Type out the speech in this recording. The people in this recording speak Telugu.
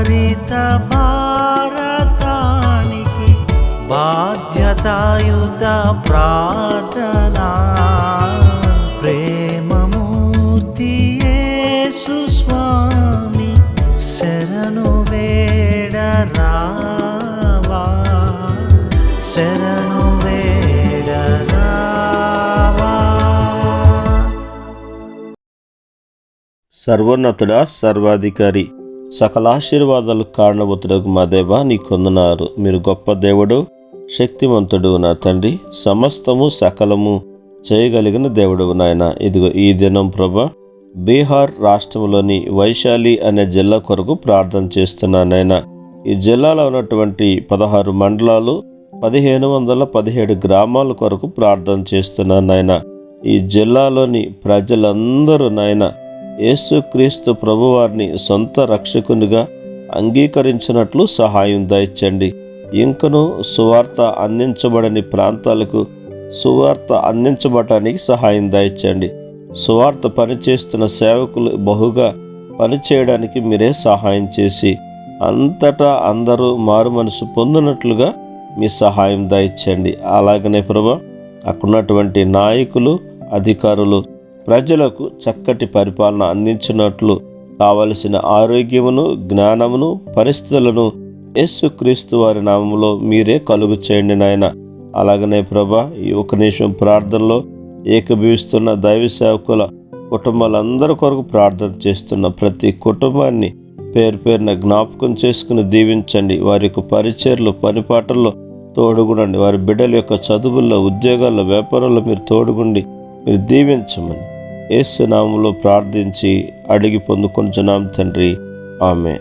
హరిత భారతానికి బాధ్యతాయుత ప్రార్థనా. ప్రేమమూర్తి సుస్వామి శరణు వేడ సర్వోన్నతుడా సర్వాధికారి. సకలాశీర్వాదాలు కారణభూతుడకు మా దేవ నీ కొందనారు మీరు గొప్ప దేవుడు శక్తిమంతుడు నా తండ్రి. సమస్తము సకలము చేయగలిగిన దేవుడు నాయన. ఇదిగో ఈ దినం ప్రభ బీహార్ రాష్ట్రంలోని వైశాలి అనే జిల్లా కొరకు ప్రార్థన చేస్తున్నానైనా నాయన. ఈ జిల్లాలో ఉన్నటువంటి పదహారు మండలాలు పదిహేను వందల పదిహేడు గ్రామాల కొరకు ప్రార్థన చేస్తున్నానైనా నాయన. ఈ జిల్లాలోని ప్రజలందరూ నాయన యేసుక్రీస్తు ప్రభువారిని సొంత రక్షకునిగా అంగీకరించినట్లు సహాయం దయచండి. ఇంకను సువార్త అందించబడని ప్రాంతాలకు సువార్త అందించబడటానికి సహాయం దయచండి. సువార్త పనిచేస్తున్న సేవకులు బహుగా పనిచేయడానికి మీరే సహాయం చేసి అంతటా అందరూ మారు మనసు పొందినట్లుగా మీ సహాయం దయచండి. అలాగనే ప్రభా అక్కడున్నటువంటి నాయకులు అధికారులు ప్రజలకు చక్కటి పరిపాలన అందించినట్లు కావలసిన ఆరోగ్యమును జ్ఞానమును పరిస్థితులను యేసుక్రీస్తు వారి నామంలో మీరే కలుగు చేయండి నాయన. అలాగనే ప్రభా ఈ ఒక నిమిషం ప్రార్థనలో ఏకభవిస్తున్న దైవ సేవకుల కుటుంబాలందరి కొరకు ప్రార్థన చేస్తున్న ప్రతి కుటుంబాన్ని పేరు పేరున జ్ఞాపకం చేసుకుని దీవించండి. వారి యొక్క పరిచర్లు పనిపాటల్లో తోడుగుండండి. వారి బిడ్డల యొక్క చదువుల్లో ఉద్యోగాల్లో వ్యాపారాల్లో మీరు తోడుగుండి మీరు దీవించమని ఏసునామంలో ప్రార్థించి అడిగి పొందుకొంచున్నాం తండ్రి. ఆమె